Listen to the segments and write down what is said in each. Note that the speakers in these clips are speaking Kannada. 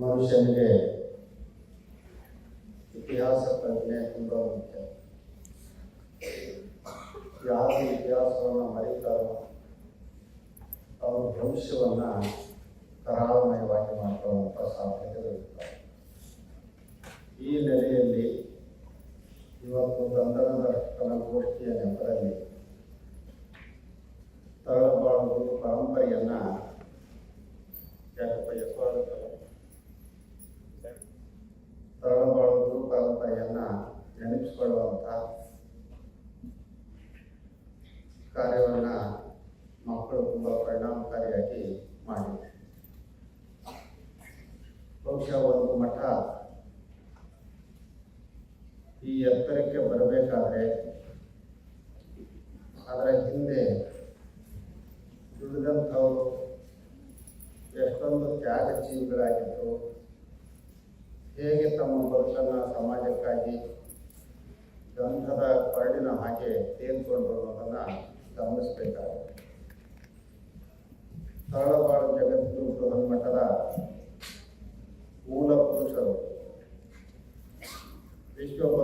ಮನುಷ್ಯನಿಗೆ ಇತಿಹಾಸ ಪ್ರಜ್ಞೆ ತುಂಬ ಮುಖ್ಯ. ಯಾರು ಇತಿಹಾಸವನ್ನು ಮರೀತಾರೋ ಅವರು ಭವಿಷ್ಯವನ್ನು ಕರಾಳಮಯವಾಗಿ ಮಾಡಿಕೊಳ್ಳುವಂಥ ಸಾಧ್ಯತೆಗಳಿರ್ತವೆ ಈ ನೆಲೆಯಲ್ಲಿ ಇವತ್ತು ಗಂಧನದ ಗೋಷ್ಠಿಯ ನೆಪದಲ್ಲಿ ತಳಬಾಳುವುದು ಪರಂಪರೆಯನ್ನ ಯಾಕಪ್ಪ ಯಶವಾಗುತ್ತಲ್ಲ ತಳಬಾಳುವುದು ಪರಂಪರೆಯನ್ನ ನೆನಪಿಸಿಕೊಳ್ಳುವಂಥ ಕಾರ್ಯವನ್ನ ಮಕ್ಕಳು ಪರಿಣಾಮಕಾರಿಯಾಗಿ ಮಾಡಿದೆ ಬಹುಶಃ ಒಂದು ಮಠ ಈ ಎತ್ತರಕ್ಕೆ ಬರಬೇಕಾದ್ರೆ ಅದರ ಹಿಂದೆ ದುಡಿದಂಥವರು ಎಷ್ಟೊಂದು ತ್ಯಾಗ ಜೀವಿಗಳಾಗಿದ್ದು ಹೇಗೆ ತಮ್ಮ ಬದುಕನ್ನು ಸಮಾಜಕ್ಕಾಗಿ ಗಂಧದ ಕೊರಡಿನ ಹಾಗೆ ತೇಲ್ಕೊಂಡು ಅನ್ನೋದನ್ನು ಗಮನಿಸಬೇಕಾಗುತ್ತೆ ತರಳಬಾಳು ಜಗತ್ತು ಬೃಹನ್ಮಠದ ಮೂಲ ಪುರುಷರು ವಿಶ್ವಬಂಧು ಮರಳಿಸಿದ್ರು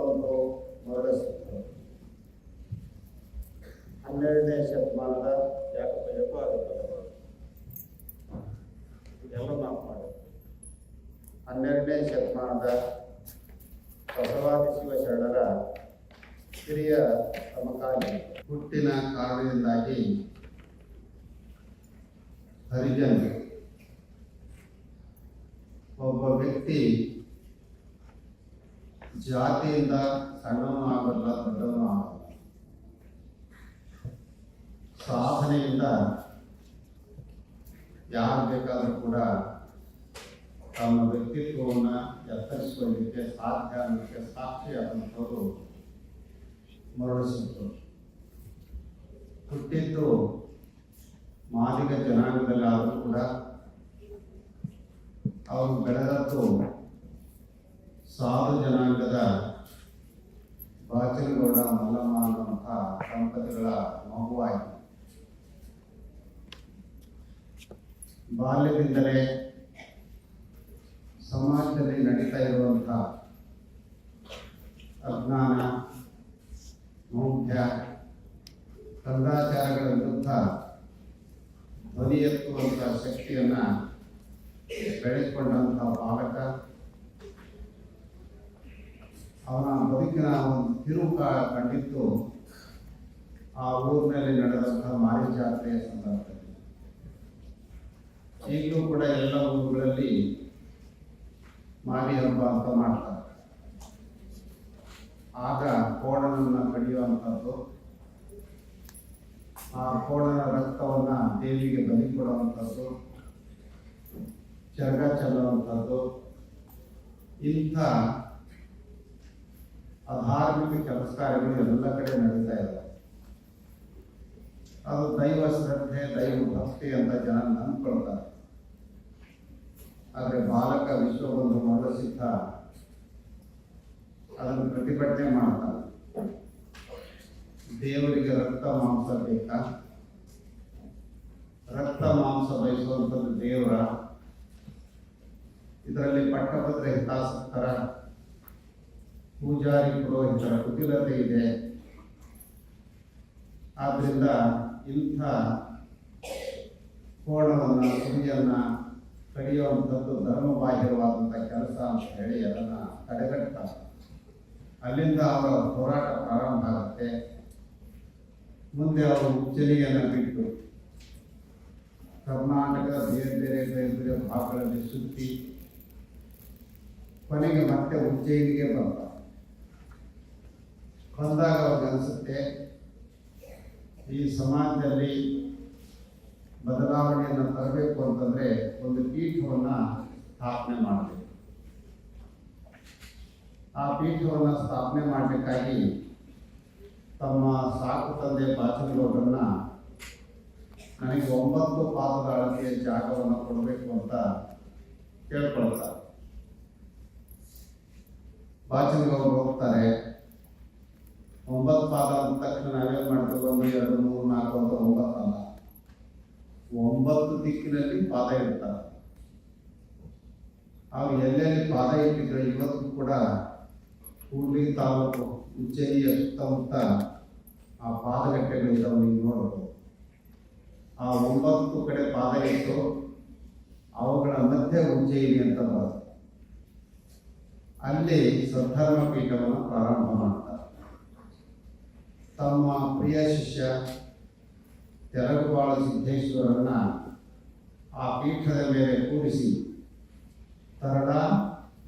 ಯಾರು ಬೇಕಾದರೂ ಕೂಡ ತಮ್ಮ ವ್ಯಕ್ತಿತ್ವವನ್ನು ಎತ್ತರಿಸಿಕೊಳ್ಳಲಿಕ್ಕೆ ಸಾಧ್ಯ ಅನ್ನೋಕ್ಕೆ ಸಾಕ್ಷಿಯಾದಂಥವರು ಮರಳಿಸಿದ್ರು ಹುಟ್ಟಿದ್ದು ಮಾದಿಗ ಜನಾಂಗದಲ್ಲಾದರೂ ಕೂಡ ಅವರು ಬೆಳೆದದ್ದು ಸಾಧು ಜನಾಂಗದ ಬಾಚನಗೌಡ ಮಲ್ಲಮ್ಮ ಅನ್ನುವಂಥ ದಂಪತಿಗಳ ಮಗುವಾಯಿತು ಬಾಲ್ಯದಿಂದಲೇ ಸಮಾಜದಲ್ಲಿ ನಡೀತಾ ಇರುವಂಥ ಅಜ್ಞಾನ, ಮೌಢ್ಯ ಕಂದಾಚಾರಗಳ ವಿರುದ್ಧ ಧ್ವನಿ ಎತ್ತುವಂಥ ಶಕ್ತಿಯನ್ನು ಬೆಳೆಸಿಕೊಂಡಂತಹ ಬಾಲಕ. ಅವನ ಬದುಕಿನ ಒಂದು ತಿರುವು ಕಂಡಿತ್ತು ಆ ಊರಿನಲ್ಲಿ ನಡೆದಂತಹ ಮಾರಿ ಜಾತ್ರೆಯ ಸಂದರ್ಭದಲ್ಲಿ. ಈಗಲೂ ಕೂಡ ಎಲ್ಲ ಊರುಗಳಲ್ಲಿ ಮಾರಿ ಹಬ್ಬ ಅಂತ ಮಾಡ್ತಾರೆ. ಆಗ ಕೋಣನನ್ನು ಕಡಿಯುವಂಥದ್ದು, ಆ ಕೋಣನ ರಕ್ತವನ್ನ ದೇವಿಗೆ ಬಲಿ ಕೊಡುವಂಥದ್ದು ಚರ್ಗ ಚೆಲ್ಲುವಂಥದ್ದು, ಇಂಥ ಅಧಾರ್ಮಿಕ ಕೆಲಸ ಎಲ್ಲ ಕಡೆ ನಡೀತಾ ಇದ್ದಾವೆ. ಅದು ದೈವ ಶ್ರದ್ಧೆ, ದೈವ ಭಕ್ತಿ ಅಂತ ಜನ ನಂಬ್ಕೊಳ್ತಾರೆ. ಆದರೆ ಬಾಲಕ ವಿಶ್ವವನ್ನು ಮರಸಿದ್ಧ ಅದನ್ನು ಪ್ರತಿಭಟನೆ ಮಾಡ್ತಾನೆ ದೇವರಿಗೆ ರಕ್ತ ಮಾಂಸ ಬೇಕಾ? ರಕ್ತ ಮಾಂಸ ಬಯಸುವಂಥದ್ದು ದೇವರ? ಇದರಲ್ಲಿ ಪಟ್ಟಭದ್ರ ಹಿತಾಸಕ್ತರ, ಪೂಜಾರಿ ಪುರೋಹಿತರ ಕುಟಿಲತೆ ಇದೆ. ಆದ್ರಿಂದ ಇಂಥ ಕೋಣವನ್ನು ಕುಡಿಯನ್ನ ಕಡಿಯುವಂಥದ್ದು ಧರ್ಮಬಾಹಿರವಾದಂಥ ಕೆಲಸ ಅಂತ ಹೇಳಿ ಅದನ್ನು ತಡೆಗಟ್ತಾರೆ. ಅಲ್ಲಿಂದ ಅವರ ಹೋರಾಟ ಪ್ರಾರಂಭ ಆಗುತ್ತೆ. ಮುಂದೆ ಅವರು ಉಚ್ಚರಿಯನ್ನು ಬಿಟ್ಟು ಕರ್ನಾಟಕದ ಬೇರೆ ಬೇರೆ ಬೇರೆ ಬೇರೆ ಭಾಗಗಳಲ್ಲಿ ಸುತ್ತಿ ಕೊನೆಗೆ ಮತ್ತೆ ಉಜ್ಜಯಿನಿಗೆ ಬಂದ. ಬಂದಾಗ ಅವ್ರಿಗೆ ಅನಿಸುತ್ತೆ, ಈ ಸಮಾಜದಲ್ಲಿ ಬದಲಾವಣೆಯನ್ನು ತರಬೇಕು ಅಂತಂದ್ರೆ ಒಂದು ಪೀಠವನ್ನು ಸ್ಥಾಪನೆ ಮಾಡಬೇಕು. ಆ ಪೀಠವನ್ನು ಸ್ಥಾಪನೆ ಮಾಡಬೇಕಾಗಿ ತಮ್ಮ ಸಾಕು ತಂದೆ ಬಾಚನಗೌಡರನ್ನ ನನಗೆ ಒಂಬತ್ತು ಪಾದದ ಅಳತೆಯ ಜಾಗವನ್ನು ಕೊಡಬೇಕು ಅಂತ ಕೇಳ್ಕೊಳ್ತಾರೆ. ಬಾಚನಗೌಡರು ಹೋಗ್ತಾರೆ. ಒಂಬತ್ತು ಪಾದ ಅಂದ ತಕ್ಷಣ ನಾವೇನು ಮಾಡ್ತೀವಿ? ಒಂದು, ಎರಡು, ಮೂರು, ನಾಲ್ಕು ಅಂತ ಒಂಬತ್ತು ಅಲ್ಲ ಒಂಬತ್ತು ದಿಕ್ಕಿನಲ್ಲಿ ಪಾದ ಇರ್ತಾರೆ ಅವ್ರು ಎಲ್ಲೆಲ್ಲಿ ಪಾದ ಇಟ್ಟಿದ್ರೆ ಇವತ್ತು ಕೂಡ ಕೂಡ್ಲಿ ತಾಲೂಕು ಉಜ್ಜಯಿಯ ಸುತ್ತಮುತ್ತ ಆ ಪಾದಗಟ್ಟೆಗಳಿದ್ದಾವೆ ನೀವು ನೋಡಬಹುದು ಆ ಒಂಬತ್ತು ಕಡೆ ಪಾದ ಇಟ್ಟು ಅವುಗಳ ಮಧ್ಯೆ ಉಜ್ಜಯಿನಿ ಅಂತ ಬರುತ್ತೆ. ಅಲ್ಲಿ ಸದ್ಧರ್ಮ ಪೀಠವನ್ನು ಪ್ರಾರಂಭ ಮಾಡ್ತಾರೆ. ತಮ್ಮ ಪ್ರಿಯ ಶಿಷ್ಯ ತೆಲಗುಬಾಳು ಸಿದ್ದೇಶ್ವರನ್ನ ಆ ಪೀಠದ ಮೇಲೆ ಕೂರಿಸಿ ತರಡ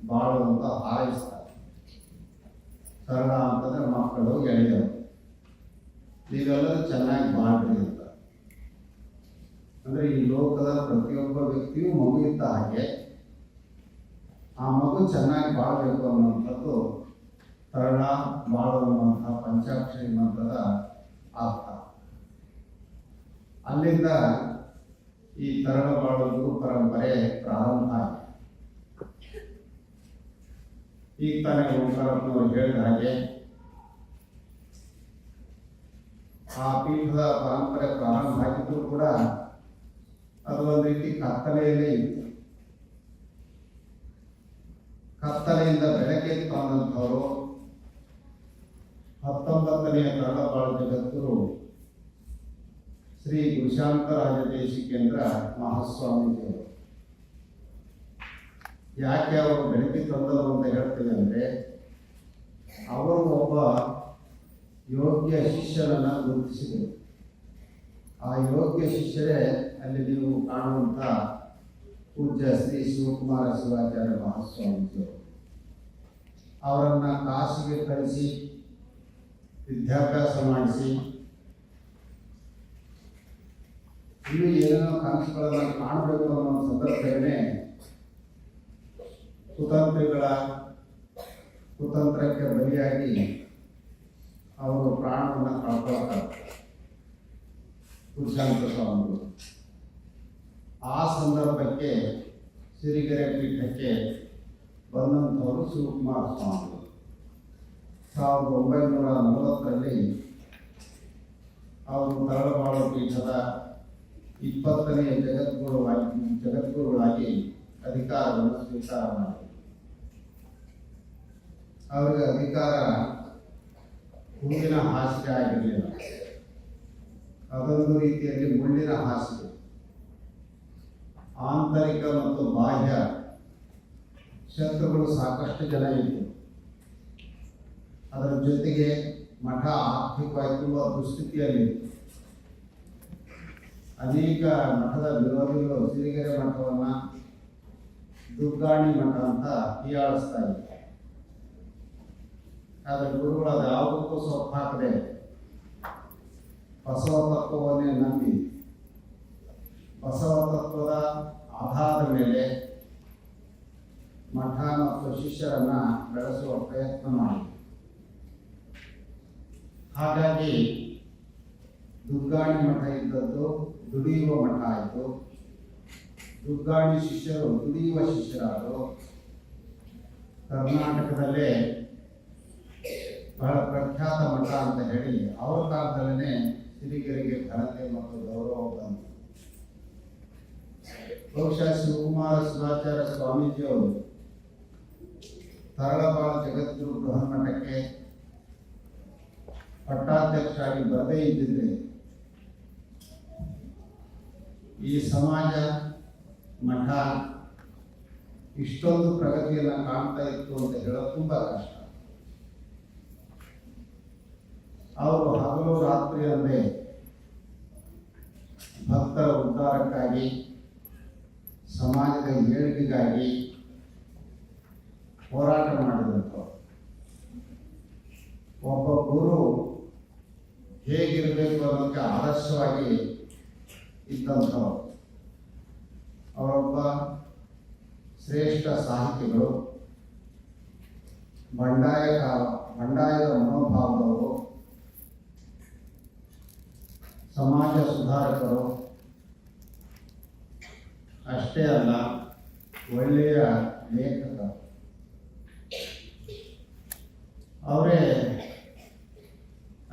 ಬಾಳು ಅಂತ ಹಾರೈಸ್ತಾರೆ. ತರಡ ಅಂತಂದ್ರೆ ಮಕ್ಕಳು ಗೆಳೆಯರು. ನೀವೆಲ್ಲರೂ ಚೆನ್ನಾಗಿ ಬಾಳ್ರಿ ಅಂತ. ಅಂದ್ರೆ ಈ ಲೋಕದ ಪ್ರತಿಯೊಬ್ಬ ವ್ಯಕ್ತಿಯೂ ಮಗು ಇದ್ದ ಹಾಗೆ ಆ ಮಗು ಚೆನ್ನಾಗಿ ಬಾಳಬೇಕು ಅನ್ನುವಂಥದ್ದು ತರಳ ಬಾಳು ಅನ್ನುವಂಥ ಪಂಚಾಕ್ಷರಿ ಮಂತ್ರದ ಅರ್ಥ. ಅಲ್ಲಿಂದ ಈ ತರಳ ಬಾಳು ಗುರು ಪರಂಪರೆ ಪ್ರಾರಂಭ ಈಗ ತಾನೇ ಓಂಕಾರಪ್ಪನವರು ಹೇಳಿದ ಹಾಗೆ, ಆ ಪೀಠದ ಪರಂಪರೆ ಪ್ರಾರಂಭ ಆಗಿದ್ರು ಕೂಡ ಅದು ಒಂದು ರೀತಿ ಕತ್ತಲೆಯಲ್ಲೇ ಇತ್ತು. ಕತ್ತಲೆಯಿಂದ ಬೆಳಗ್ಗೆ ತಂದಂಥವರು ಹತ್ತೊಂಬತ್ತನೆಯ ತರಳಬಾಳು ಜಗದ್ಗುರು ಶ್ರೀ ಗುರುಶಾಂತರಾಜ ದೇಶಿಕೇಂದ್ರ ಮಹಾಸ್ವಾಮೀಜಿಯವರು. ಯಾಕೆ ಅವರು ಬೆಳಗ್ಗೆ ತಂದರು ಅಂತ ಹೇಳ್ತೇವೆ ಅಂದರೆ, ಅವರು ಒಬ್ಬ ಯೋಗ್ಯ ಶಿಷ್ಯರನ್ನು ಗುರುತಿಸಿದರು. ಆ ಯೋಗ್ಯ ಶಿಷ್ಯರೇ ಅಲ್ಲಿ ನೀವು ಕಾಣುವಂಥ ಪೂಜ್ಯ ಶ್ರೀ ಶಿವಕುಮಾರ ಶಿವಾಚಾರ್ಯ ಮಹಾಸ್ವಾಮೀಜಿಯವರು. ಅವರನ್ನು ಕಾಶಿಗೆ ಕಳಿಸಿ, ವಿದ್ಯಾಭ್ಯಾಸ ಮಾಡಿಸಿ ಇನ್ನು ಏನೇನೋ ಕನಸುಗಳನ್ನು ಕಾಣಬೇಕು ಅನ್ನೋ ಸಂದರ್ಭದಲ್ಲಿ ಕುತಂತ್ರಿಗಳ ಕುತಂತ್ರಕ್ಕೆ ಬಲಿಯಾಗಿ ಅವರು ಪ್ರಾಣವನ್ನು ಕಳ್ಕೊಳ್ತಾರೆ ಸ್ವಾಮಿಗಳು ಆ ಸಂದರ್ಭಕ್ಕೆ ಸಿರಿಗೆರೆ ಪೀಠಕ್ಕೆ ಬಂದಂಥವರು ಶಿವಕುಮಾರ ಸ್ವಾಮಿಗಳು. ಸಾವಿರದ ಒಂಬೈನೂರ ಮೂವತ್ತರಲ್ಲಿ ಅವರು ತರಳಬಾಳು ಪೀಠದ ಇಪ್ಪತ್ತನೆಯ ಜಗದ್ಗುರುವಾಗಿ ಜಗದ್ಗುರುಗಳಾಗಿ ಅಧಿಕಾರವನ್ನು ಸ್ವೀಕಾರ ಮಾಡಿದರು ಅವರಿಗೆ ಅಧಿಕಾರ ಹೂವಿನ ಹಾಸಿಗೆ ಆಗಿರಲಿಲ್ಲ. ಅದೊಂದು ರೀತಿಯಲ್ಲಿ ಮುಳ್ಳಿನ ಹಾಸಿಗೆ. ಆಂತರಿಕ ಮತ್ತು ಬಾಹ್ಯ ಶತ್ರುಗಳು ಸಾಕಷ್ಟು ಜನ ಇತ್ತು ಅದರ ಜೊತೆಗೆ ಮಠ ಆರ್ಥಿಕವಾಗಿ ತುಂಬ ದುಸ್ಥಿತಿಯಲ್ಲಿತ್ತು. ಅನೇಕ ಮಠದ ವಿರೋಧಿಗಳು ಸಿರಿಗೆರೆ ಮಠವನ್ನು ದುರ್ಗಾಣಿ ಮಠ ಅಂತ ಹೀಯಾಳಿಸ್ತಾ ಇದ್ದಾರೆ. ಆದರೆ ಗುರುಗಳು ಅದು ಯಾವುದಕ್ಕೂ ಸೊಪ್ಪು ಹಾಕದೆ ಬಸವ ತತ್ವವನ್ನೇ ನಂಬಿ, ಬಸವ ತತ್ವದ ಆಧಾರದ ಮೇಲೆ ಮಠ ಮತ್ತು ಶಿಷ್ಯರನ್ನ ಬೆಳೆಸುವ ಪ್ರಯತ್ನ ಮಾಡಿ ಹಾಗಾಗಿ ದುರ್ಗಾಣಿ ಮಠ ಇದ್ದದ್ದು ದುಡಿಯುವ ಮಠ ಆಯಿತು. ದುರ್ಗಾಣಿ ಶಿಷ್ಯರು, ದುಡಿಯುವ ಶಿಷ್ಯರಾದರು. ಕರ್ನಾಟಕದಲ್ಲೇ ಬಹಳ ಪ್ರಖ್ಯಾತ ಮಠ ಅಂತ ಹೇಳಿ ಅವರ ಕಾಲದಲ್ಲೇ ಸಿರಿಗೆರೆಗೆ ಘನತೆ ಮತ್ತು ಗೌರವ ಬಂತು. ಬಹುಶಃ ಶಿವಕುಮಾರ ಶಿವಾಚಾರ್ಯ ಸ್ವಾಮೀಜಿಯವರು ತರಳಬಾಳ ಜಗದ್ಗುರು ಬೃಹನ್ಮಠಕ್ಕೆ ಪಟ್ಟಾಧ್ಯಕ್ಷರಾಗಿ ಬರದೇ ಇದ್ದಿದ್ರೆ ಈ ಸಮಾಜ ಮಠ ಇಷ್ಟೊಂದು ಪ್ರಗತಿಯನ್ನು ಕಾಣ್ತಾ ಇತ್ತು ಅಂತ ಹೇಳೋದು ತುಂಬ ಕಷ್ಟ. ಅವರು ಹಗಲು ರಾತ್ರಿ ಅಂದರೆ ಭಕ್ತರ ಉದ್ಧಾರಕ್ಕಾಗಿ, ಸಮಾಜದ ಏಳಿಗೆಗಾಗಿ ಹೋರಾಟ ಮಾಡಿದಂಥವ್ರು ಒಬ್ಬ ಗುರು ಹೇಗಿರಬೇಕು ಅನ್ನೋದಕ್ಕೆ ಆದರ್ಶವಾಗಿ ಇದ್ದಂಥವ್ರು. ಅವರೊಬ್ಬ ಶ್ರೇಷ್ಠ ಸಾಹಿತಿಗಳು, ಬಂಡಾಯ ಬಂಡಾಯದ ಮನೋಭಾವದವರು, ಸಮಾಜ ಸುಧಾರಕರು. ಅಷ್ಟೇ ಅಲ್ಲ, ಒಳ್ಳೆಯ ಲೇಖಕ ಅವರೇ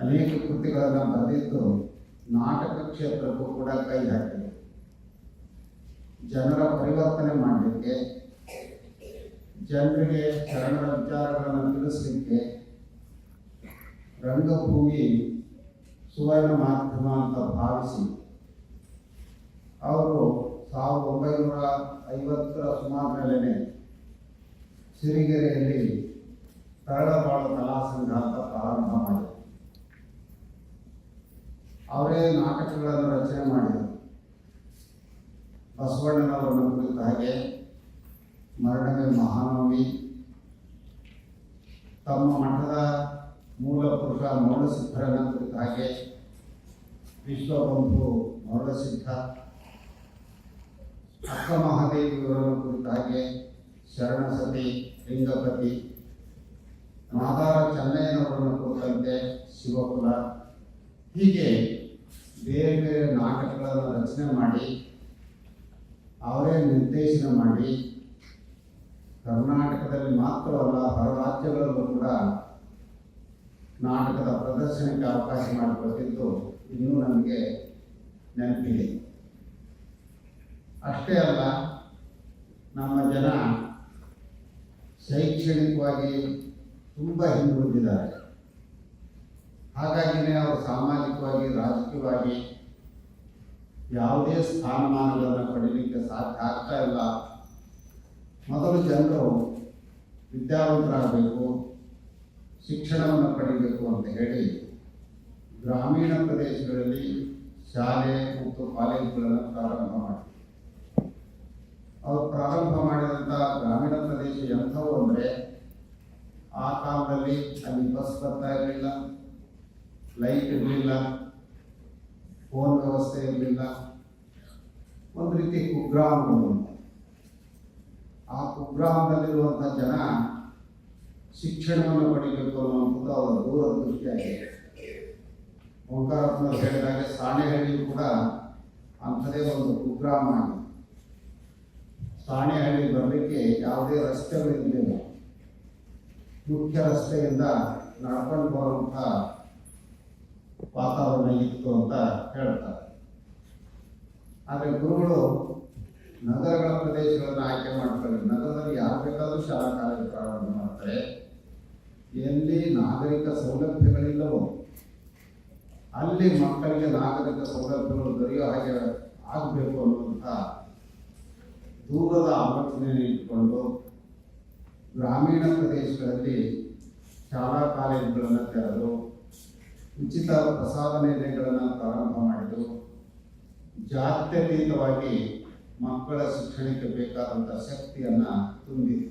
ಅನೇಕ ಕೃತಿಗಳನ್ನು ಬರೆದಿದ್ದು ನಾಟಕ ಕ್ಷೇತ್ರಕ್ಕೂ ಕೂಡ ಕೈ ಹಾಕಿದೆ ಜನರ ಪರಿವರ್ತನೆ ಮಾಡಲಿಕ್ಕೆ, ಜನರಿಗೆ ಶರಣರ ವಿಚಾರಗಳನ್ನು ತಿಳಿಸಲಿಕ್ಕೆ ರಂಗಭೂಮಿ ಸುವರ್ಣ ಮಾಧ್ಯಮ ಅಂತ ಭಾವಿಸಿ, ಅವರು ಸಾವಿರದ ಒಂಬೈನೂರ ಐವತ್ತರ ಸುಮಾರಿನಲ್ಲೇ ಸಿರಿಗೆರೆಯಲ್ಲಿ ತರಳಬಾಳು ಕಲಾ ಸಂಘ ಅಂತ ಪ್ರಾರಂಭ ಮಾಡಿದರು. ಅವರೇ ನಾಟಕಗಳನ್ನು ರಚನೆ ಮಾಡಿದರು. ಬಸವಣ್ಣನವರನ್ನು ಕುರಿತ ಹಾಗೆ ಮರಣವೇ ಮಹಾನವಮಿ. ತಮ್ಮ ಮಠದ ಮೂಲ ಪುರುಷ ಮೌಢಸಿದ್ಧರನ್ನು ಕುರಿತ ಹಾಗೆ ವಿಶ್ವಬಂಧು ಮೌಢಸಿದ್ಧ ಅಕ್ಕ ಮಹಾದೇವಿಯವರನ್ನು ಕುರಿತ ಹಾಗೆ ಶರಣಸತಿ ಲಿಂಗಪತಿ ಮಾದಾರ ಚೆನ್ನಯ್ಯನವರನ್ನು ಕುರಿತಂತೆ ಶಿವಕುಲ. ಹೀಗೆ ಬೇರೆ ಬೇರೆ ನಾಟಕಗಳನ್ನು ರಚನೆ ಮಾಡಿ, ಅವರೇ ನಿರ್ದೇಶನ ಮಾಡಿ, ಕರ್ನಾಟಕದಲ್ಲಿ ಮಾತ್ರವಲ್ಲ, ಹೊರ ರಾಜ್ಯಗಳಲ್ಲೂ ಕೂಡ ನಾಟಕದ ಪ್ರದರ್ಶನಕ್ಕೆ ಅವಕಾಶ ಮಾಡಿಕೊಟ್ಟಿದ್ದು ಇನ್ನೂ ನಮಗೆ ನೆನಪಿದೆ. ಅಷ್ಟೇ ಅಲ್ಲ, ನಮ್ಮ ಜನ ಶೈಕ್ಷಣಿಕವಾಗಿ ತುಂಬ ಹಿಂದುಳಿದಿದ್ದಾರೆ. ಹಾಗಾಗಿನೇ ಅವರು ಸಾಮಾಜಿಕವಾಗಿ, ರಾಜಕೀಯವಾಗಿ ಯಾವುದೇ ಸ್ಥಾನಮಾನಗಳನ್ನು ಪಡೀಲಿಕ್ಕೆ ಸಾಧ್ಯ ಆಗ್ತಾ ಇಲ್ಲ. ಮೊದಲು ಜನರು ವಿದ್ಯಾವಂತರಾಗಬೇಕು, ಶಿಕ್ಷಣವನ್ನು ಪಡಿಬೇಕು ಅಂತ ಹೇಳಿ ಗ್ರಾಮೀಣ ಪ್ರದೇಶಗಳಲ್ಲಿ ಶಾಲೆ ಮತ್ತು ಕಾಲೇಜುಗಳನ್ನು ಪ್ರಾರಂಭ ಮಾಡಿದರು. ಅವರು ಪ್ರಾರಂಭ ಮಾಡಿದಂಥ ಗ್ರಾಮೀಣ ಪ್ರದೇಶ ಎಂಥವು ಅಂದರೆ ಆ ಕಾಲದಲ್ಲಿ ಅಲ್ಲಿ ಬಸ್ ಬರ್ತಾ ಇರಲಿಲ್ಲ. ಲೈಟ್ ಇರಲಿಲ್ಲ ಫೋನ್ ವ್ಯವಸ್ಥೆ ಇರಲಿಲ್ಲ. ಒಂದು ರೀತಿ ಕುಗ್ರಾಮಗಳು. ಆ ಕುಗ್ರಾಮದಲ್ಲಿರುವಂಥ ಜನ ಶಿಕ್ಷಣವನ್ನು ಪಡಿಬೇಕು ಅನ್ನುವಂಥದ್ದು ಅವರ ದೂರದೃಷ್ಟಿಯಾಗಿದೆ ಓಂಕಾರಪ್ಪನವರು ಹೇಳಿದಾಗ ಸಾಣೆಹಳ್ಳಿಯು ಕೂಡ ಅಂಥದೇ ಒಂದು ಕುಗ್ರಾಮ ಆಗಿದೆ. ಸಾಣೆಹಳ್ಳಿ ಬರಲಿಕ್ಕೆ ಯಾವುದೇ ರಸ್ತೆಗಳಿರಲಿಲ್ಲ ಮುಖ್ಯ ರಸ್ತೆಯಿಂದ ನಡ್ಕೊಂಡು ಬರುವಂಥ ವಾತಾವರಣ ಇತ್ತು ಅಂತ ಹೇಳ್ತಾರೆ. ಆದರೆ ಗುರುಗಳು ನಗರಗಳ ಪ್ರದೇಶಗಳನ್ನು ಆಯ್ಕೆ ಮಾಡ್ತಾರೆ. ನಗರದಲ್ಲಿ ಯಾರು ಬೇಕಾದರೂ ಶಾಲಾ ಕಾಲೇಜು ಪ್ರಾರಂಭ ಮಾಡ್ತಾರೆ. ಎಲ್ಲಿ ನಾಗರಿಕ ಸೌಲಭ್ಯಗಳಿಲ್ಲವೋ, ಅಲ್ಲಿ ಮಕ್ಕಳಿಗೆ ನಾಗರಿಕ ಸೌಲಭ್ಯಗಳು ದೊರೆಯೋ ಹಾಗೆ ಆಗಬೇಕು ಅನ್ನುವಂಥ ದೂರದ ಆಲೋಚನೆಯನ್ನು ಇಟ್ಕೊಂಡು ಗ್ರಾಮೀಣ ಪ್ರದೇಶಗಳಲ್ಲಿ ಶಾಲಾ ಕಾಲೇಜುಗಳನ್ನು ತೆರೆದು ಉಚಿತ ಪ್ರಸಾದನೆಗಳನ್ನು ಪ್ರಾರಂಭ ಮಾಡಿದರು. ಜಾತ್ಯತೀತವಾಗಿ ಮಕ್ಕಳ ಶಿಕ್ಷಣಕ್ಕೆ ಬೇಕಾದಂಥ ಶಕ್ತಿಯನ್ನು ತುಂಬಿದೆ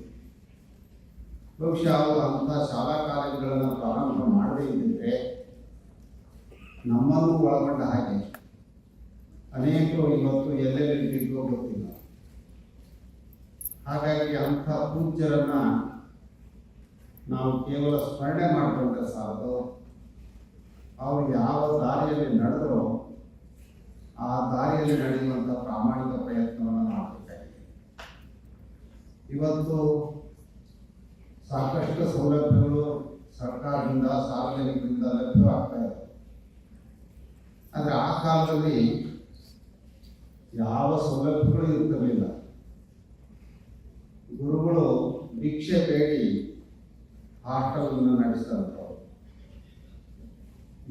ಬಹುಶಃ ಅವರು ಅಂಥ ಶಾಲಾ ಕಾಲೇಜುಗಳನ್ನು ಪ್ರಾರಂಭ ಮಾಡದೇ ಇದ್ದರೆ ನಮ್ಮನ್ನು ಒಳಗೊಂಡ ಹಾಗೆ ಅನೇಕರು ಇವತ್ತು ಎಲ್ಲೆಲ್ಲಿದ್ದೋ ಗೊತ್ತಿಲ್ಲ. ಹಾಗಾಗಿ ಅಂಥ ಪೂಜ್ಯರನ್ನು ನಾವು ಕೇವಲ ಸ್ಮರಣೆ ಮಾಡಿಕೊಂಡ್ರೆ ಸಾಲದು. ಅವರು ಯಾವ ದಾರಿಯಲ್ಲಿ ನಡೆದರೋ ಆ ದಾರಿಯಲ್ಲಿ ನಡೆಯುವಂಥ ಪ್ರಾಮಾಣಿಕ ಪ್ರಯತ್ನವನ್ನು ಮಾಡಬೇಕಾಗಿದೆ ಇವತ್ತು ಸಾಕಷ್ಟು ಸೌಲಭ್ಯಗಳು ಸರ್ಕಾರದಿಂದ, ಸಾರ್ವಜನಿಕರಿಂದ ಲಭ್ಯವಾಗ್ತಾ ಇದೆ. ಆದರೆ ಆ ಕಾಲದಲ್ಲಿ ಯಾವ ಸೌಲಭ್ಯಗಳು ಇರ್ತಿರಲಿಲ್ಲ. ಗುರುಗಳು ಭಿಕ್ಷೆ ಬೇಡಿ ಹಾಸ್ಟೆಲನ್ನು ನಡೆಸಿದಂಥವ್ರು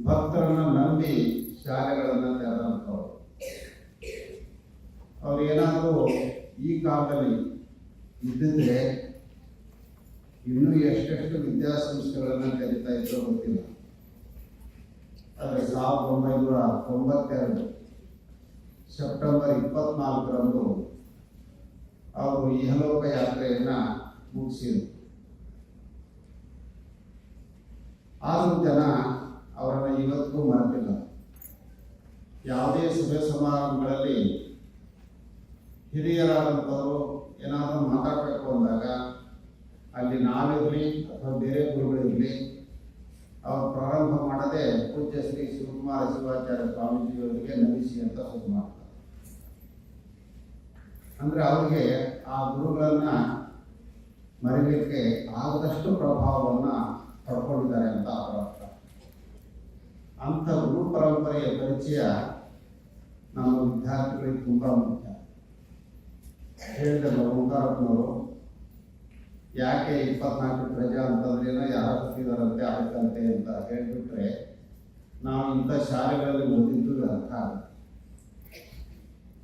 ಭಕ್ತರನ್ನು ನಂಬಿ ಶಾಲೆಗಳನ್ನು ತೆರೆದಂಥವ್ರು ಅವ್ರು ಏನಾದರೂ ಈ ಕಾಲದಲ್ಲಿ ಇದ್ದಿದ್ರೆ ಇನ್ನೂ ಎಷ್ಟೆಷ್ಟು ವಿದ್ಯಾಸಂಸ್ಥೆಗಳನ್ನು ತೆರೀತಾ ಇದ್ದೋ ಗೊತ್ತಿಲ್ಲ. ಆದರೆ ಸಾವಿರದ ಒಂಬೈನೂರ ತೊಂಬತ್ತೆರಡು ಸೆಪ್ಟೆಂಬರ್ ಇಪ್ಪತ್ನಾಲ್ಕರಂದು ಅವರು ಇಹಲೋಕ ಯಾತ್ರೆಯನ್ನು ಮುಗಿಸಿದರು. ಆದರೂ ಜನ ಇವತ್ತಿಗೂ ಮರೆತಿಲ್ಲ. ಯಾವುದೇ ಸಭೆ ಸಮಾರಂಭಗಳಲ್ಲಿ ಹಿರಿಯರಾದಂಥವರು ಏನಾದರೂ ಮಾತಾಡಬೇಕು ಅಂದಾಗ ಅಲ್ಲಿ ನಾವಿರಲಿ ಅಥವಾ ಬೇರೆ ಗುರುಗಳಿರಲಿ ಅವ್ರು ಪ್ರಾರಂಭ ಮಾಡದೆ ಪೂಜ್ಯ ಶ್ರೀ ಶಿವಕುಮಾರ ಶಿವಾಚಾರ್ಯ ಸ್ವಾಮೀಜಿಯವರಿಗೆ ನಮಿಸಿ ಅಂತ ಶುರು ಮಾಡ್ತಾರೆ. ಅಂದ್ರೆ ಅವ್ರಿಗೆ ಆ ಗುರುಗಳನ್ನ ಮರಿಲಿಕ್ಕೆ ಆದಷ್ಟು ಪ್ರಭಾವವನ್ನು ಪಡ್ಕೊಂಡಿದ್ದಾರೆ ಅಂತ ಅವರ ಅಂಥ ಪರಂಪರೆಯ ಪರಿಚಯ ನಮ್ಮ ವಿದ್ಯಾರ್ಥಿಗಳಿಗೆ ತುಂಬ ಮುಖ್ಯ. ಹೇಳಿದ ಓಂಕಾರಪ್ಪನವರು ಯಾಕೆ ಇಪ್ಪತ್ನಾಲ್ಕು ಪ್ರಜಾ ಅಂತಂದ್ರೆ ಏನೋ ಯಾರು ಹತ್ತಿದಾರಂತೆ ಆಗುತ್ತಂತೆ ಅಂತ ಹೇಳ್ಬಿಟ್ರೆ, ನಾವು ಇಂಥ ಶಾಲೆಗಳಲ್ಲಿ ಓದಿದ್ದು ಅರ್ಥ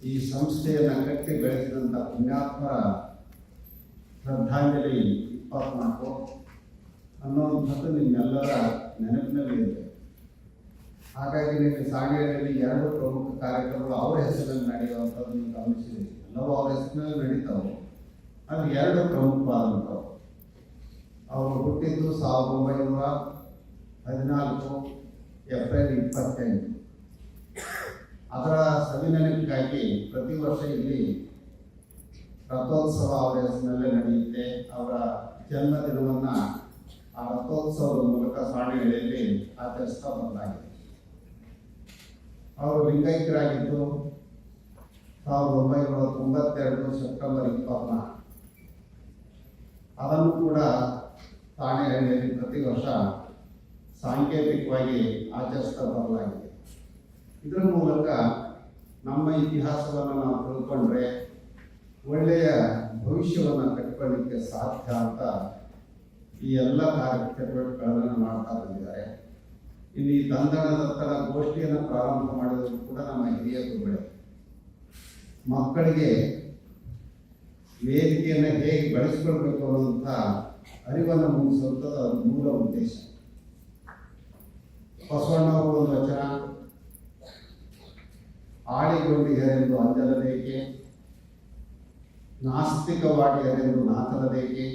ಈ ಸಂಸ್ಥೆಯನ್ನು ಕಟ್ಟಿ ಬೆಳೆಸಿದಂಥ ಪುಣ್ಯಾತ್ಮರ ಶ್ರದ್ಧಾಂಜಲಿ ಇಪ್ಪತ್ನಾಲ್ಕು ಅನ್ನುವಂಥದ್ದು ನಿಮ್ಮೆಲ್ಲರ ನೆನಪಿನಲ್ಲಿ ಇದೆ ಹಾಗಾಗಿ ನಿಮಗೆ ಸಾಗೇರಿಯಲ್ಲಿ ಎರಡು ಪ್ರಮುಖ ಕಾರ್ಯಕ್ರಮಗಳು ಅವರ ಹೆಸರಿನಲ್ಲಿ ನಡೆಯುವಂಥದ್ದು ನೀವು ಗಮನಿಸಿದೆ ಎಲ್ಲವೂ ಅವ್ರ ಹೆಸರಿನಲ್ಲಿ ನಡೀತಾವೆ. ಅದು ಎರಡು ಪ್ರಮುಖವಾದಂಥವು. ಅವರು ಹುಟ್ಟಿದ್ದು ಸಾವಿರದ ಒಂಬೈನೂರ ಹದಿನಾಲ್ಕು ಏಪ್ರಿಲ್ ಇಪ್ಪತ್ತೆಂಟು ಅದರ ಸವಿನೆನಪಿಗಾಗಿ ಪ್ರತಿ ವರ್ಷ ಇಲ್ಲಿ ರಥೋತ್ಸವ ಅವರ ಹೆಸರಿನಲ್ಲೇ ನಡೆಯುತ್ತೆ. ಅವರ ಜನ್ಮದಿನವನ್ನು ಆ ರಥೋತ್ಸವದ ಮೂಲಕ ಸಾಣಿಗಳಲ್ಲಿ ಆಚರಿಸ್ತಾ ಬಂದಾಗಿದೆ. ಅವರು ಲಿಂಗೈಕ್ಯರಾಗಿದ್ದು ಸಾವಿರದ ಒಂಬೈನೂರ ತೊಂಬತ್ತೆರಡು ಸೆಪ್ಟೆಂಬರ್ ಇಪ್ಪತ್ನಾಲ್ಕು. ಅದನ್ನು ಕೂಡ ತಾಣೆಹಳ್ಳಿಯಲ್ಲಿ ಪ್ರತಿ ವರ್ಷ ಸಾಂಕೇತಿಕವಾಗಿ ಆಚರಿಸ್ತಾ ಬರಲಾಗಿದೆ. ಇದರ ಮೂಲಕ ನಮ್ಮ ಇತಿಹಾಸವನ್ನು ನಾವು ತಿಳ್ಕೊಂಡ್ರೆ ಒಳ್ಳೆಯ ಭವಿಷ್ಯವನ್ನು ಕಟ್ಕೊಳ್ಳಿಕ್ಕೆ ಸಾಧ್ಯ ಅಂತ ಈ ಎಲ್ಲ ಕಾರ್ಯ ಚಟುವಟಿಕೆಗಳನ್ನು ಮಾಡ್ತಾ ಬಂದಿದ್ದಾರೆ. ಇಲ್ಲಿ ತಂದಣದತ್ತರ ಗೋಷ್ಠಿಯನ್ನು ಪ್ರಾರಂಭ ಮಾಡಿದ್ರು ಕೂಡ ನಮ್ಮ ಹಿರಿಯ ಗುರುಗಳೇ ಮಕ್ಕಳಿಗೆ ವೇದಿಕೆಯನ್ನು ಹೇಗೆ ಬಳಸಿಕೊಳ್ಬೇಕು ಅನ್ನುವಂಥ ಅರಿವನ್ನು ಮೂಡಿಸುವಂಥದ್ದು ಅದರ ಮೂಲ ಉದ್ದೇಶ. ಬಸವಣ್ಣವರು ಒಂದು ವಚನ. ಆಳಿಗೊಂಡಿಗರೆಂದು ಅಂಜಲದೇಕೆ ನಾಸ್ತಿಕವಾಗಿಯರೆಂದು ನಾಥರದೇಕೆ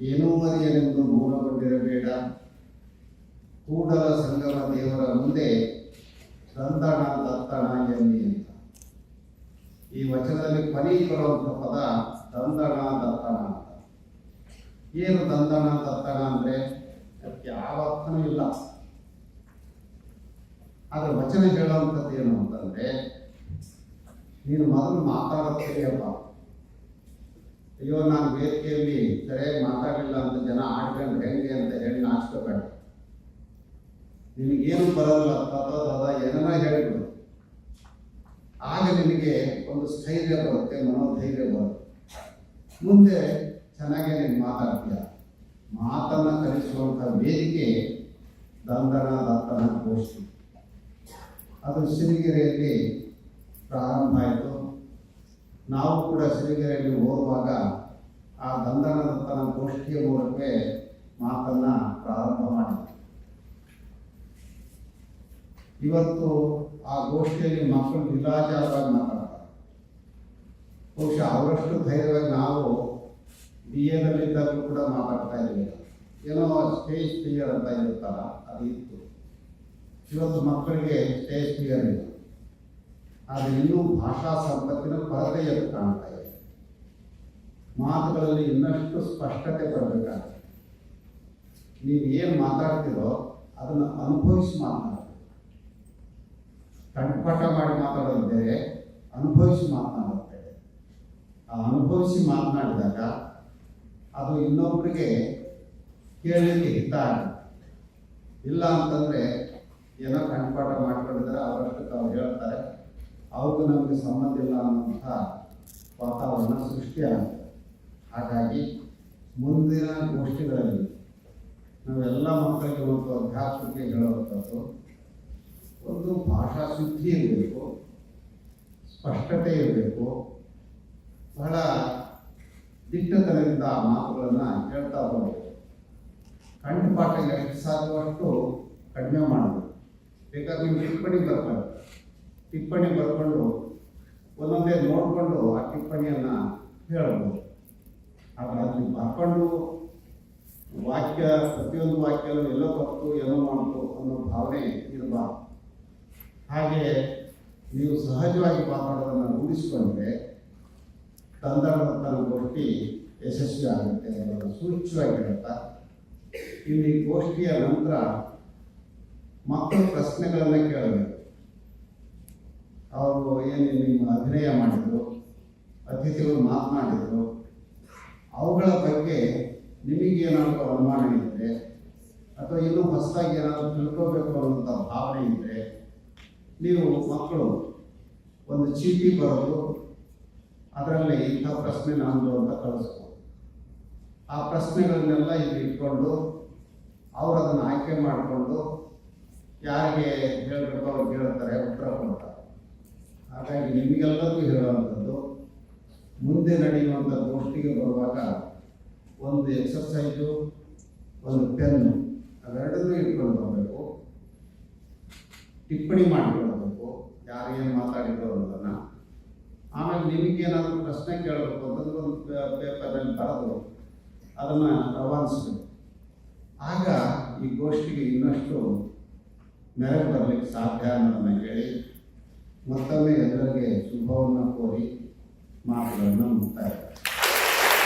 ಏನೂ ಮರಿಯರೆಂದು ಮೌನಗೊಂಡಿರಬೇಡ. ಕೂಡಲ ಸಂಗಮ ದೇವರ ಮುಂದೆ ದಂದಣ ದತ್ತಣ ಅಂತ. ಈ ವಚನದಲ್ಲಿ ಕೊನೆಗೆ ಬರುವಂಥ ಪದ ದಂದಣ ದತ್ತಣ ಅಂತ. ಏನು ದಂದಣ ದತ್ತಣ ಅಂದ್ರೆ ಅದಕ್ಕೆ ಯಾವ ಅರ್ಥನೂ ಇಲ್ಲ. ಆದ್ರೆ ವಚನ ಹೇಳುವಂಥದ್ದು ಏನು ಅಂತಂದ್ರೆ ನೀನು ಮೊದಲು ಮಾತಾಡುತ್ತೀಯಪ್ಪ ಅಯ್ಯೋ, ನಾನು ವೇದಿಕೆಯಲ್ಲಿ ಸರಿಯಾಗಿ ಮಾತಾಡಲಿಲ್ಲ ಅಂತ ಜನ ಆಡ್ಕೊಂಡು ಹೆಂಗೆ ಅಂತ ಹೇಳಿ ನಾಚ್ಕೋಬೇಡ ನಿನಗೇನು ಬರೋಲ್ಲ ತದ ಏನನ್ನ ಹೇಳಿಬಿಡು ಆಗ ನಿನಗೆ ಒಂದು ಸ್ಥೈರ್ಯ ಬರುತ್ತೆ, ಮನೋಧೈರ್ಯ ಬರುತ್ತೆ. ಮುಂದೆ ಚೆನ್ನಾಗೇ ನೀನು ಮಾತಾಡ್ತೀಯ. ಮಾತನ್ನ ಕಲಿಸುವಂಥ ವೇದಿಕೆ ದಂದನ ದತ್ತನ ಗೋಷ್ಠಿ ಅದು ಸಿರಿಗೆರೆಯಲ್ಲಿ ಪ್ರಾರಂಭ ಆಯಿತು. ನಾವು ಕೂಡ ಸಿರಿಗೆರೆಯಲ್ಲಿ ಓದುವಾಗ ಆ ದಂದನ ದತ್ತನ ಗೋಷ್ಠಿಯ ಮೂಲಕವೇ ಮಾತನ್ನ ಪ್ರಾರಂಭ ಮಾಡಿದ್ವಿ. ಇವತ್ತು ಆ ಗೋಷ್ಠಿಯಲ್ಲಿ ಮಕ್ಕಳು ನಿರಾಚಾರವಾಗಿ ಮಾತಾಡ್ತಾರೆ. ಬಹುಶಃ ಅವರಷ್ಟು ಧೈರ್ಯವಾಗಿ ನಾವು ಬಿ ಎನಲ್ಲಿದ್ದಾಗಲೂ ಕೂಡ ಮಾತಾಡ್ತಾ ಇರಲಿಲ್ಲ ಏನೋ ಸ್ಟೇಜ್ ಫಿಯರ್ ಅಂತ ಇರುತ್ತಲ್ಲ ಅದು ಇತ್ತು. ಇವತ್ತು ಮಕ್ಕಳಿಗೆ ಸ್ಟೇಜ್ ಫಿಯರ್ ಇಲ್ಲ. ಆದರೆ ಇನ್ನೂ ಭಾಷಾ ಸಂಪತ್ತಿನ ಕೊರತೆಯನ್ನು ಕಾಣ್ತಾ ಇದೆ. ಮಾತುಗಳಲ್ಲಿ ಇನ್ನಷ್ಟು ಸ್ಪಷ್ಟತೆ ಬರಬೇಕಾಗುತ್ತೆ. ನೀವು ಏನು ಮಾತಾಡ್ತೀರೋ ಅದನ್ನು ಅನುಭವಿಸಿ ಮಾತನಾಡಬೇಕು ಕಂಠಪಾಠ ಮಾಡಿ ಮಾತಾಡೋದು ಅನುಭವಿಸಿ ಮಾತನಾಡೋದು ಆ ಅನುಭವಿಸಿ ಮಾತನಾಡಿದಾಗ ಅದು ಇನ್ನೊಬ್ಬರಿಗೆ ಕೇಳಲಿಕ್ಕೆ ಹಿತ ಇಲ್ಲ ಅಂತಂದರೆ ಏನೋ ಕಂಠಪಾಠ ಮಾಡ್ಕೊಂಡಿದ್ದಾರೆ, ಅವರಷ್ಟಕ್ಕೆ ತಾವು ಹೇಳ್ತಾರೆ, ಅವ್ರಿಗೂ ನಮಗೆ ಸಂಬಂಧ ಇಲ್ಲ ಅನ್ನುವಂಥ ವಾತಾವರಣ ಸೃಷ್ಟಿಯಾಗುತ್ತೆ ಹಾಗಾಗಿ ಮುಂದಿನ ಗೋಷ್ಠಿಗಳಲ್ಲಿ ನಾವೆಲ್ಲ ಮಕ್ಕಳಿಗೆ ಒಂದು ಅಧ್ಯಾತ್ಮಕ್ಕೆ ಹೇಳುವಂಥದ್ದು ಒಂದು ಭಾಷಾ ಶುದ್ಧಿ ಇರಬೇಕು, ಸ್ಪಷ್ಟತೆ ಇರಬೇಕು, ಬಹಳ ದಿಟ್ಟತನದಿಂದ ಮಾತುಗಳನ್ನು ಹೇಳ್ತಾ ಹೋಗಬೇಕು ಕಂಠಪಾಠ ಎಷ್ಟು ಸಾಧುವಷ್ಟು ಕಡಿಮೆ ಮಾಡಬೇಕು. ಬೇಕಾದ್ರೆ ನೀವು ಟಿಪ್ಪಣಿ ಬರ್ಕೊಂಡು ಟಿಪ್ಪಣಿ ಬರ್ಕೊಂಡು ಒಂದೊಂದೇ ನೋಡಿಕೊಂಡು ಆ ಟಿಪ್ಪಣಿಯನ್ನು ಹೇಳಬಹುದು ಆದರೆ ಅದನ್ನು ಬರ್ಕೊಂಡು ವಾಕ್ಯ, ಪ್ರತಿಯೊಂದು ವಾಕ್ಯನೂ ಎಲ್ಲೋ ತಪ್ಪು ಎಲ್ಲೋ ಮಾಡ್ತು ಅನ್ನೋ ಭಾವನೆ ಇರಬಾರ್ದು. ಹಾಗೆ ನೀವು ಸಹಜವಾಗಿ ಮಾತಾಡೋದನ್ನು ರೂಢಿಸಿಕೊಂಡ್ರೆ ತಂತ್ರವನ್ನು ತಾನು ಕೊಟ್ಟು ಯಶಸ್ವಿ ಆಗುತ್ತೆ ಅನ್ನೋದನ್ನು ಸೂಚ್ಯವಾಗಿ ಹೇಳ್ತಾ ಇಲ್ಲಿ ಗೋಷ್ಠಿಯ ನಂತರ ಮಕ್ಕಳು ಪ್ರಶ್ನೆಗಳನ್ನು ಕೇಳಬೇಕು. ಅವರು ಏನು ನಿಮ್ಮ ಅಭಿನಯ ಮಾಡಿದರು? ಅತಿಥಿಗಳು ಮಾತನಾಡಿದರು? ಅವುಗಳ ಬಗ್ಗೆ ನಿಮಗೇನಾದರೂ ಅನುಮಾನ ಇದ್ದರೆ ಅಥವಾ ಇನ್ನೂ ಹೊಸದಾಗಿ ಏನಾದರೂ ತಿಳ್ಕೋಬೇಕು ಅನ್ನೋಂಥ ಭಾವನೆ ಇದ್ದರೆ ನೀವು ಮಕ್ಕಳು, ಒಂದು ಚೀಟಿ ಬರೋದು, ಅದರಲ್ಲಿ ಇಂಥ ಪ್ರಶ್ನೆ ನಂದು ಅಂತ ಕಳಿಸ್ಬೋದು. ಆ ಪ್ರಶ್ನೆಗಳನ್ನೆಲ್ಲ ಇಲ್ಲಿ ಇಟ್ಕೊಂಡು ಅವರು ಅದನ್ನು ಆಯ್ಕೆ ಮಾಡಿಕೊಂಡು ಯಾರಿಗೆ ಹೇಳಬೇಕು ಅವ್ರಿಗೆ ಹೇಳ್ತಾರೆ ಉತ್ತರ ಕೊಡ್ತಾರೆ. ಹಾಗಾಗಿ ನಿಮಗೆಲ್ಲರಿಗೂ ಹೇಳುವಂಥದ್ದು, ಮುಂದೆ ನಡೆಯುವಂಥ ಗೋಷ್ಠಿಗೆ ಬರುವಾಗ ಒಂದು ಎಕ್ಸರ್ಸೈಜು ಒಂದು ಪೆನ್ನು, ಅವೆರಡನ್ನೂ ಇಟ್ಕೊಂಡು ಬರಬೇಕು. ಟಿಪ್ಪಣಿ ಮಾಡಿಕೊಳ್ಬೇಕು ಯಾರು ಏನು ಮಾತಾಡಿದ್ರು ಅನ್ನೋದನ್ನು. ಆಮೇಲೆ ನಿಮಗೇನಾದರೂ ಪ್ರಶ್ನೆ ಕೇಳಬೇಕು ಅಂತಂದ್ರೆ ಒಂದು ಪೇಪರಲ್ಲಿ ಬರೆದು ಅದನ್ನು ರವಾನಿಸಬೇಕು. ಆಗ ಈ ಗೋಷ್ಠಿಗೆ ಇನ್ನಷ್ಟು ನೆರವು ಬರಲಿಕ್ಕೆ ಸಾಧ್ಯ ಅನ್ನೋದನ್ನು ಹೇಳಿ ಮತ್ತೊಮ್ಮೆ ಎಲ್ಲರಿಗೆ ಶುಭವನ್ನು ಕೋರಿ ಮಾತುಗಳನ್ನು ಮುಕ್ತಾಯ